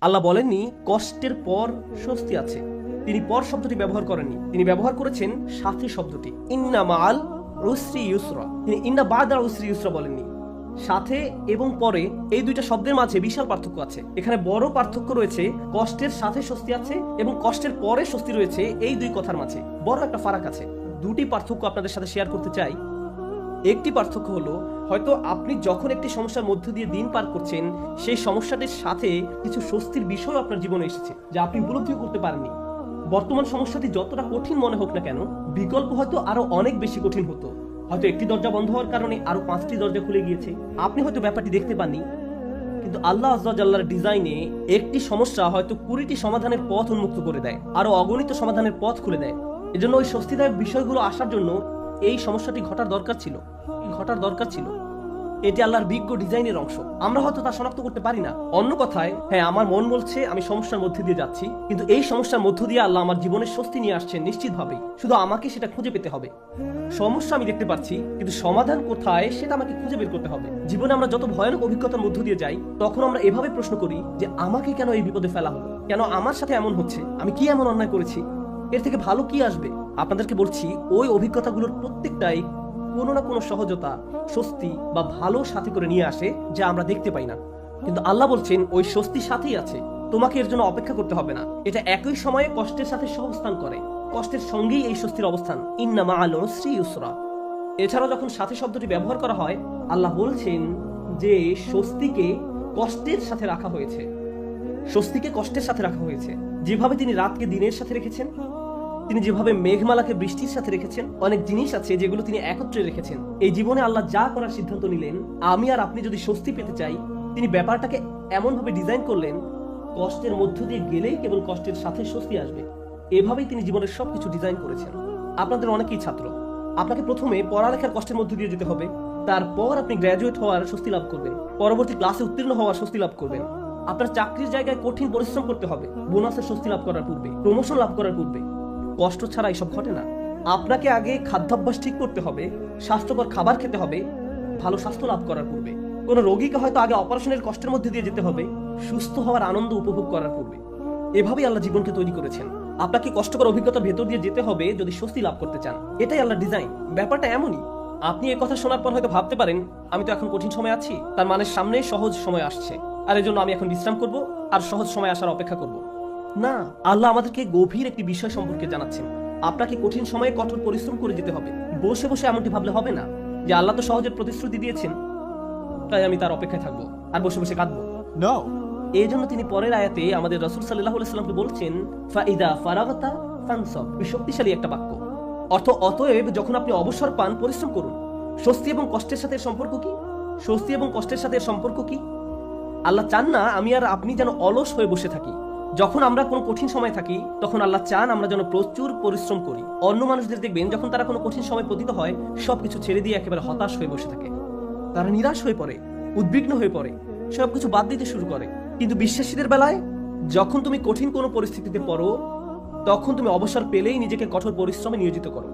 আল্লাহ বলেননি, কষ্টের পর স্বস্তি আছে। তিনি পর শব্দটি ব্যবহার করেননি। তিনি ব্যবহার করেছেন সাথী শব্দটি। ইন্না মাল উসরি ইউসরা। তিনি ইন্না বাদার উসরি ইউসরা বলেননি। সাথে এবং পরে এই দুইটা শব্দের মাঝে বিশাল পার্থক্য আছে। এখানে বড় পার্থক্য রয়েছে, কষ্টের সাথে স্বস্তি আছে এবং কষ্টের পরে স্বস্তি রয়েছে এই দুই কথার মাঝে। বড় একটা ফারাক আছে। দুটি পার্থক্য আপনাদের সাথে শেয়ার করতে চাই। একটি পার্থক্য হলো, হয়তো আপনি যখন একটি সমস্যার মধ্য দিয়ে দিন পার করছেন, সেই সমস্যাটির সাথে কিছু স্বস্তির বিষয় আপনার জীবনে এসেছে যা আপনি উপলব্ধিও করতে পারেননি। বর্তমান সমস্যাটি যতটা কঠিন মনে হোক না কেন, বিকল্প হয়তো আরও অনেক বেশি কঠিন হতো। হয়তো একটি দরজা বন্ধ হওয়ার কারণে আরও পাঁচটি দরজা খুলে গিয়েছে। আপনি হয়তো ব্যাপারটি দেখতে পাননি, কিন্তু আল্লাহ আজ্লাহর ডিজাইনে একটি সমস্যা হয়তো কুড়িটি সমাধানের পথ উন্মুক্ত করে দেয়, আরও অগণিত সমাধানের পথ খুলে দেয়। এজন্য ওই স্বস্তিদায়ক বিষয়গুলো আসার জন্য এই সমস্যাটি ঘটার দরকার ছিল। ঘটার দরকার ছিল। এটি আল্লাহর বিজ্ঞ ডিজাইনের অংশ। আমরা হয়তো তা শনাক্ত করতে পারি না। অন্য কথায় হ্যাঁ আমার মন বলছে আমি সমস্যার মধ্যে দিয়ে যাচ্ছি, কিন্তু এই সমস্যার মধ্য দিয়ে আল্লাহ আমার জীবনের স্বস্তি নিয়ে আসছেন নিশ্চিতভাবেই। শুধু আমাকে সেটা খুঁজে পেতে হবে। সমস্যা আমি দেখতে পাচ্ছি, কিন্তু সমাধান কোথায় সেটা আমাকে খুঁজে বের করতে হবে। জীবনে আমরা যত ভয়ানক অভিজ্ঞতার মধ্য দিয়ে যাই, তখন আমরা এভাবে প্রশ্ন করি যে, আমাকে কেন এই বিপদে ফেলা হলো? কেন আমার সাথে এমন হচ্ছে? আমি কি এমন অন্যায় করেছি? এর থেকে ভালো কি আসবে? আপনাদেরকে বলছি, ওই অভিজ্ঞতাগুলোর প্রত্যেকটাই কোনো না কোনো সহজতা, স্বস্তি বা ভালো সাথে করে নিয়ে আসে যা আমরা দেখতে পাই না। কিন্তু আল্লাহ বলছেন, ওই স্বস্তির সাথেই আছে। তোমাকে এর জন্য অপেক্ষা করতে হবে না। এটা একই সময়ে কষ্টের সাথে সহস্থান করে। কষ্টের সঙ্গেই এই স্বস্তির অবস্থান। ইন্না মা আল শ্রী ইউসরা। এছাড়াও যখন সাথে শব্দটি ব্যবহার করা হয়, আল্লাহ বলছেন যে স্বস্তিকে কষ্টের সাথে রাখা হয়েছে। স্বস্তিকে কষ্টের সাথে রাখা হয়েছে। যেভাবে তিনি রাতকে দিনের সাথে রেখেছেন তিনি যেভাবে মেঘমালাকে বৃষ্টির সাথে রেখেছেন, অনেক জিনিস আছে যেগুলো তিনি একত্রে রেখেছেন। এই জীবনে আল্লাহ যা করার সিদ্ধান্ত নিলেন, আমি আর আপনি যদি স্বস্তি পেতে চাই, তিনি ব্যাপারটাকে এমনভাবে ডিজাইন করলেন, কষ্টের মধ্য দিয়ে গেলেই কেবল কষ্টের সাথে স্বস্তি আসবে। এভাবেই তিনি জীবনের সবকিছু ডিজাইন করেছেন। আপনাদের অনেকেই ছাত্র। আপনাকে প্রথমে পড়ালেখার কষ্টের মধ্য দিয়ে যেতে হবে। তারপর আপনি গ্র্যাজুয়েট হওয়ার স্বস্তি লাভ করবেন। পরবর্তী ক্লাসে উত্তীর্ণ হওয়ার স্বস্তি লাভ করবেন। আপনার চাকরির জায়গায় কঠিন পরিশ্রম করতে হবে। বোনাসের স্বস্তি লাভ করার পূর্বে প্রমোশন লাভ করার পূর্বে। কষ্ট ছাড়া এসব ঘটে না। আপনাকে আগে খাদ্যাভ্যাস ঠিক করতে হবে, স্বাস্থ্যকর খাবার খেতে হবে, ভালো স্বাস্থ্য লাভ করার পূর্বে। কোন রোগীকে হয়তো আগে অপারেশনের কষ্টের মধ্যে দিয়ে যেতে হবে, সুস্থ হওয়ার আনন্দ উপভোগ করার পূর্বে। এভাবেই আল্লাহ জীবনকে তৈরি করেছেন। আপনাকে কষ্টকর অভিজ্ঞতার ভেতর দিয়ে যেতে হবে যদি স্বস্তি লাভ করতে চান। এটাই আল্লাহ ডিজাইন ব্যাপারটা এমনই। আপনি এই কথা শোনার পর হয়তো ভাবতে পারেন, আমি তো এখন কঠিন সময় আছি। তার মানে সামনে সহজ সময় আসছে। আর এজন্য আমি এখন বিশ্রাম করব, আর সহজ সময় আসার অপেক্ষা করব। না আল্লাহ আমাদেরকে গভীর একটি বিষয় সম্পর্কে জানাচ্ছেন। আপনাকে কঠিন সময়ে কঠোর পরিশ্রম করে যেতে হবে। বসে বসে এমনটি ভাবলে হবে না যে আল্লাহ তো সহজের প্রতিশ্রুতি দিয়েছেন। তাই আমি তার অপেক্ষায় থাকব আর বসে বসে কাঁদবো। এই জন্য তিনি পরের আয়াতে আমাদের রসুল সাল্লাহ সাল্লামকে বলছেন ফাইদা ফারাগতা ফানসব। শক্তিশালী একটা বাক্য। অর্থ অতএব যখন আপনি অবসর পান পরিশ্রম করুন। স্বস্তি এবং কষ্টের সাথে সম্পর্ক কি? স্বস্তি এবং কষ্টের সাথে সম্পর্ক কি? আল্লাহ চান না আমি আর আপনি যেন অলস হয়ে বসে থাকি। যখন আমরা কোনো কঠিন সময় থাকি, তখন আল্লাহ চান আমরা যেন প্রচুর পরিশ্রম করি। অন্য মানুষদের দেখবেন, যখন তারা কোনো কঠিন সময় পতিত হয়, সবকিছু ছেড়ে দিয়ে একেবারে হতাশ হয়ে বসে থাকে। তারা নিরাশ হয়ে পড়ে, উদ্বিগ্ন হয়ে পড়ে, সবকিছু বাদ দিতে শুরু করে। কিন্তু বিশ্বাসীদের বেলায়, যখন তুমি কঠিন কোনো পরিস্থিতিতে পড়ো, তখন তুমি অবসর পেলেই নিজেকে কঠোর পরিশ্রমে নিয়োজিত করো।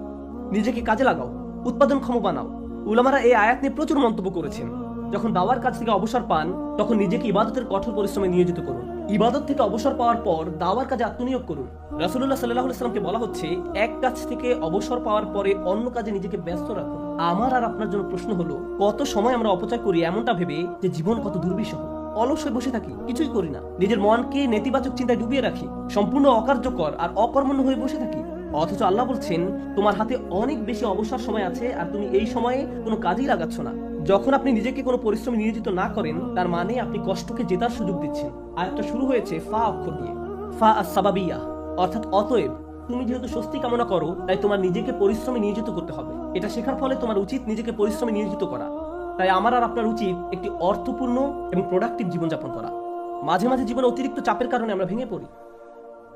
নিজেকে কাজে লাগাও, উৎপাদনক্ষম বানাও। উলামারা এই আয়াত নিয়ে প্রচুর মন্তব্য করেছেন। যখন দাওয়ার কাজ থেকে অবসর পান, তখন নিজেকে ইবাদতের কঠোর পরিশ্রমে নিয়োজিত করুন। ইবাদত থেকে অবসর পাওয়ার পর দাওয়ার কাজে আত্মনিয়োগ করুন। রাসুল্লাহ সাল্লাহ সাল্লামকে বলা হচ্ছে, এক কাজ থেকে অবসর পাওয়ার পরে অন্য কাজে নিজেকে ব্যস্ত রাখুন। আমার আর আপনার জন্য প্রশ্ন হলো, কত সময় আমরা অপচয় করি এমনটা ভেবে যে জীবন কত দুর্বিষহ? অলস হয়ে বসে থাকি, কিছুই করি না। নিজের মনকে নেতিবাচক চিন্তায় ডুবিয়ে রাখি, সম্পূর্ণ অকার্যকর আর অকর্মণ্য হয়ে বসে থাকি। অথচ আল্লাহ বলছেন, তোমার হাতে অনেক বেশি অবসর সময় আছে আর তুমি এই সময়ে কোনো কাজেই লাগাচ্ছ না। যখন আপনি নিজেকে কোনো পরিশ্রমে নিয়োজিত না করেন, তার মানে আপনি কষ্টকে জেতার সুযোগ দিচ্ছেন। একটা শুরু হয়েছে ফা অক্ষর দিয়ে। ফা আর সাবাবিয়া অর্থাৎ অতএব, তুমি যেহেতু স্বস্তি কামনা করো, তাই তোমার নিজেকে পরিশ্রমে নিয়োজিত করতে হবে। এটা শেখার ফলে তোমার উচিত নিজেকে পরিশ্রমে নিয়োজিত করা। তাই আমার আর আপনার উচিত একটি অর্থপূর্ণ এবং প্রোডাক্টিভ জীবনযাপন করা। মাঝে মাঝে জীবনে অতিরিক্ত চাপের কারণে আমরা ভেঙে পড়ি।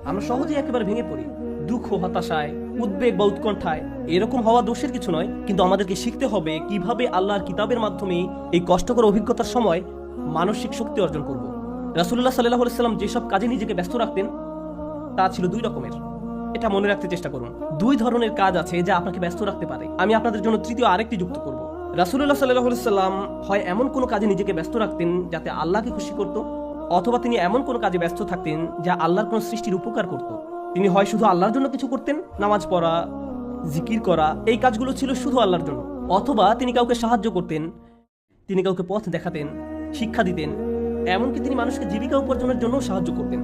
আমরা সহজেই একেবারে ভেঙে পড়ি। দুঃখ, হতাশায়, উদ্বেগ বা উৎকণ্ঠায় এরকম হওয়া দোষের কিছু নয়, কিন্তু আমাদেরকে শিখতে হবে কীভাবে আল্লাহর কিতাবের মাধ্যমে এই কষ্টকর অভিজ্ঞতার সময় মানসিক শক্তি অর্জন করব। রাসুল্লাহ সাল্লাহ সাল্লাম যেসব কাজে নিজেকে ব্যস্ত রাখতেন, তা ছিল দুই রকমের। এটা মনে রাখতে চেষ্টা করুন। দুই ধরনের কাজ আছে যা আপনাকে ব্যস্ত রাখতে পারে। আমি আপনাদের জন্য তৃতীয় আরেকটি যুক্ত করব। রাসুল্লাহ সাল্লাহ সাল্লাম হয় এমন কোনো কাজে নিজেকে ব্যস্ত রাখতেন যাতে আল্লাহকে খুশি করত, অথবা তিনি এমন কোনো কাজে ব্যস্ত থাকতেন যা আল্লাহর কোনো সৃষ্টির উপকার করত। তিনি হয় শুধু আল্লাহর জন্য কিছু করতেন, নামাজ পড়া, জিকির করা, এই কাজগুলো ছিল শুধু আল্লাহর জন্য। অথবা তিনি কাউকে সাহায্য করতেন, তিনি কাউকে পথ দেখাতেন, শিক্ষা দিতেন, এমনকি তিনি মানুষকে জীবিকা উপার্জনের জন্য সাহায্য করতেন।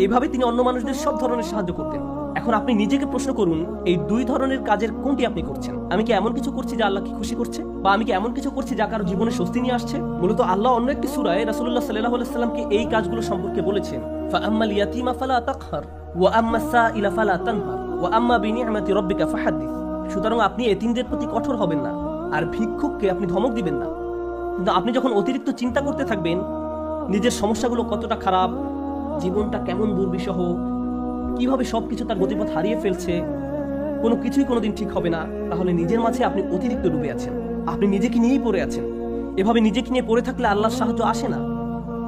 এভাবে তিনি অন্য মানুষদের সব ধরনের সাহায্য করতেন। এখন আপনি নিজেকে প্রশ্ন করুন, এই দুই ধরনের কাজের কোনটি আপনি করছেন? আমি কি এমন কিছু করছি যা আল্লাহকে খুশি করছে? বা আমি কি এমন কিছু করছি যা কারও জীবনে স্বস্তি নিয়ে আসছে? মূলত আল্লাহ অন্য একটি সুরায় রাসূলুল্লাহ সাল্লাল্লাহু আলাইহি সাল্লামকে এই কাজগুলো সম্পর্কে বলেছেন সুতরাং আপনি এতিমদের প্রতি কঠোর হবেন না, আর ভিক্ষুককে আপনি ধমক দিবেন না। কিন্তু আপনি যখন অতিরিক্ত চিন্তা করতে থাকবেন, নিজের সমস্যাগুলো কতটা খারাপ, জীবনটা কেমন দুর্বিষহ কীভাবে সবকিছু তার গতিপথ হারিয়ে ফেলছে? কোনো কিছুই কোনোদিন ঠিক হবে না। তাহলে নিজের মাঝে আপনি অতিরিক্ত ডুবে আছেন। আপনি নিজেকে নিয়েই পড়ে আছেন। এভাবে নিজেকে নিয়ে পড়ে থাকলে আল্লাহর সাহায্য আসে না।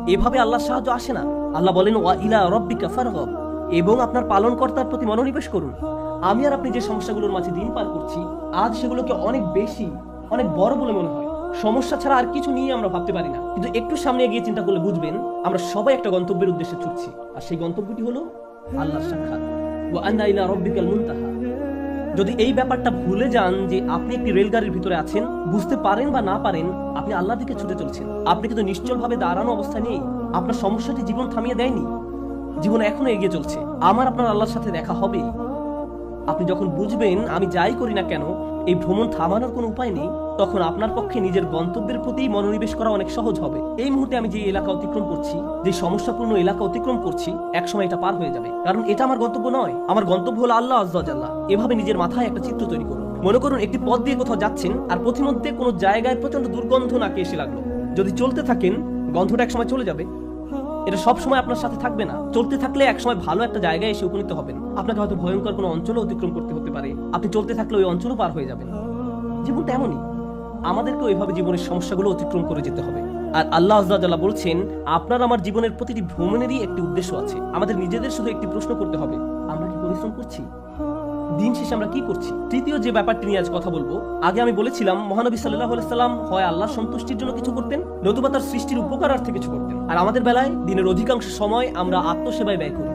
এভাবে আল্লাহর সাহায্য আসে না। আল্লাহ বলেন, ওয়া ইলা রব্বিকা ফারগব এবং আপনার পালনকর্তার প্রতি মনোনিবেশ করুন। আমি আর আপনি যে সমস্যাগুলোর মাঝে দিন পার করছি, আজ সেগুলোকে অনেক বেশি, অনেক বড় বলে মনে হয়। সমস্যা ছাড়া আর কিছু নিয়ে আমরা ভাবতে পারি না। কিন্তু একটু সামনে গিয়ে চিন্তা করলে বুঝবেন, আমরা সবাই একটা গন্তব্যের উদ্দেশ্যে ছুটছি। আর সেই গন্তব্যটি হলো আল্লাহর সাক্ষাৎ। ও আন্না ইলা রব্বিকাল মুনতাহা। যদি এই ব্যাপারটা ভুলে যান যে আপনি একটি রেলগাড়ির ভিতরে আছেন, বুঝতে পারেন বা না পারেন, আপনি আল্লাহ দিকে ছুটে চলছেন। আপনি কিন্তু নিশ্চলভাবে দাঁড়ানো অবস্থা নেই। আপনার সমস্যাটি জীবন থামিয়ে দেয়নি। জীবন এখনও এগিয়ে চলছে। আমার আপনার আল্লাহর সাথে দেখা হবেই আপনি যখন বুঝবেন আমি যাই করি না কেন, এই ভ্রমণ থামানোর কোনো উপায় নেই, তখন আপনার পক্ষে নিজের গন্তব্যের প্রতি মনোনিবেশ করা অনেক সহজ হবে। এই মুহূর্তে আমি যে এলাকা অতিক্রম করছি, যে সমস্যাপূর্ণ এলাকা অতিক্রম করছি, একসময় এটা পার হয়ে যাবে। কারণ এটা আমার গন্তব্য নয়। আমার গন্তব্য হলো আল্লাহ আজ্লাহ এভাবে নিজের মাথায় একটা চিত্র তৈরি করুন। মনে করুন, একটি পথ দিয়ে কোথাও যাচ্ছেন, আর পথিমধ্যে কোনো জায়গায় প্রচণ্ড দুর্গন্ধ নাকে এসে লাগল। যদি চলতে থাকেন, গন্ধটা একসময় চলে যাবে। এটা সব সময় আপনার সাথে থাকবে না। চলতে থাকলে একসময় ভালো একটা জায়গায় এসে উপনীত হবেন। আপনাকে হয়তো ভয়ঙ্কর কোনো অঞ্চলও অতিক্রম করতে হতে পারে। আপনি চলতে থাকলে ওই অঞ্চলও পার হয়ে যাবেন। জীবনটা এমনই। আমাদেরকে ওইভাবে জীবনের সমস্যাগুলো অতিক্রম করে যেতে হবে। আর আল্লাহ আজ্লাহ বলছেন, আপনার আমার জীবনের প্রতিটি ভ্রমণেরই একটি উদ্দেশ্য আছে। আমাদের নিজেদের শুধু একটি প্রশ্ন করতে হবে, আমরা কি পরিশ্রম করছি? দিন শেষে আমরা কি করছি? তৃতীয় যে ব্যাপারটি নিয়ে আজ কথা বলব, আগে আমি বলেছিলাম, মহানবী সাল্লাহ সাল্লাম হয় আল্লাহ সন্তুষ্টির জন্য কিছু করতেন, নতুবা তার সৃষ্টির উপকারার্থে কিছু করতেন। আর আমাদের বেলায় দিনের অধিকাংশ সময় আমরা আত্মসেবায় ব্যয় করি।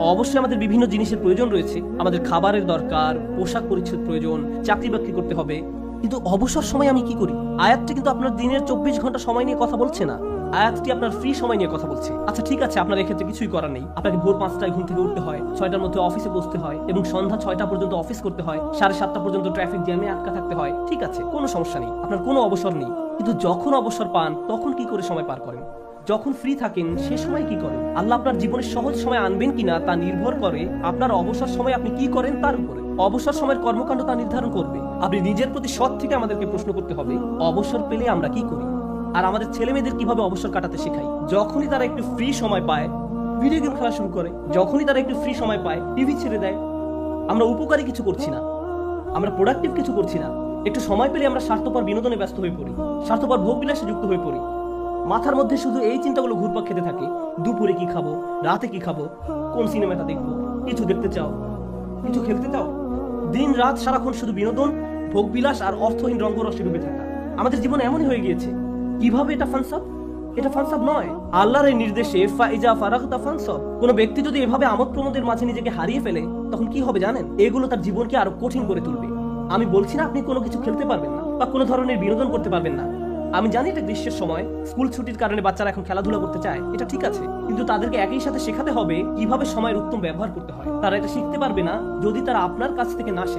অবশ্যই আমাদের বিভিন্ন জিনিসের প্রয়োজন রয়েছে। আমাদের খাবারের দরকার, পোশাক পরিচ্ছদ প্রয়োজন চাকরি বাকরি করতে হবে কিন্তু অবসর সময় আমি কি করি? আয়াতটি কিন্তু আপনার দিনের চব্বিশ ঘণ্টা সময় নিয়ে কথা বলছে না। আয়াতটি আপনার ফ্রি সময় নিয়ে কথা বলছে। আচ্ছা ঠিক আছে, আপনার এক্ষেত্রে কিছুই করার নেই। আপনাকে ভোর পাঁচটায় ঘুম থেকে উঠতে হয়, ছয়টার মধ্যে অফিসে বসতে হয় এবং সন্ধ্যা ছয়টা পর্যন্ত অফিস করতে হয়, সাড়ে সাতটা পর্যন্ত ট্রাফিক জ্যামে আটকা থাকতে হয়। ঠিক আছে, কোনো সমস্যা নেই। আপনার কোনো অবসর নেই। কিন্তু যখন অবসর পান, তখন কি করে সময় পার করেন? যখন ফ্রি থাকেন, সে সময় কি করেন? আল্লাহ আপনার জীবনের সহজ সময় আনবেন কিনা তা নির্ভর করে আপনার অবসর সময় আপনি কি করেন তার উপরে। অবসর সময়ের কর্মকাণ্ড তা নির্ধারণ করবে। আপনি নিজের প্রতি সৎ থেকে আমাদেরকে প্রশ্ন করতে হবে, অবসর পেলে আমরা কি করি? আর আমাদের ছেলে মেয়েদের কীভাবে অবসর কাটাতে শেখাই? যখনই তারা একটু ফ্রি সময় পায় ভিডিও গেম খেলা শুরু করে, যখনই তারা একটু ফ্রি সময় পায় টিভি ছেড়ে দেয়, আমরা উপকারী কিছু করছি না। আমরা প্রোডাক্টিভ কিছু করছি না। একটু সময় পেলে আমরা স্বার্থপর বিনোদনে ব্যস্ত হয়ে পড়ি, স্বার্থপর ভোগ বিলাসে যুক্ত হয়ে পড়ি। মাথার মধ্যে শুধু এই চিন্তাগুলো ঘুরপাক খেতে থাকে, দুপুরে কি খাব, রাতে কি খাব, কোন সিনেমাটা দেখব, কিছু দেখতে চাও, কিছু খেলতে চাও? দিন রাত সারাক্ষণ শুধু বিনোদন, ভোগবিলাস আর অর্থহীন রঙ্গরসে ডুবে থাকা। আমাদের জীবন এমনই হয়ে গিয়েছে। কীভাবে এটা ফানসাব এটা ফানসাব নয়। আল্লাহর এই নির্দেশে ফাইজা ফারাকতা ফানসাব কোনো ব্যক্তি যদি এভাবে আমোদ প্রমোদের মাঝে নিজেকে হারিয়ে ফেলে, তখন কি হবে জানেন? এগুলো তার জীবনকে আরও কঠিন করে তুলবে। আমি বলছি না আপনি কোনো কিছু খেলতে পারবেন না বা কোনো ধরনের বিনোদন করতে পারবেন না। আমি জানি এটা গ্রীষ্মের সময়, স্কুল ছুটির কারণে বাচ্চারা এখন খেলাধুলা করতে চায়, এটা ঠিক আছে। কিন্তু তাদেরকে একই সাথে শেখাতে হবে কীভাবে সময়ের উত্তম ব্যবহার করতে হয়। তারা এটা শিখতে পারবে না যদি তারা আপনার কাছ থেকে না শেখে।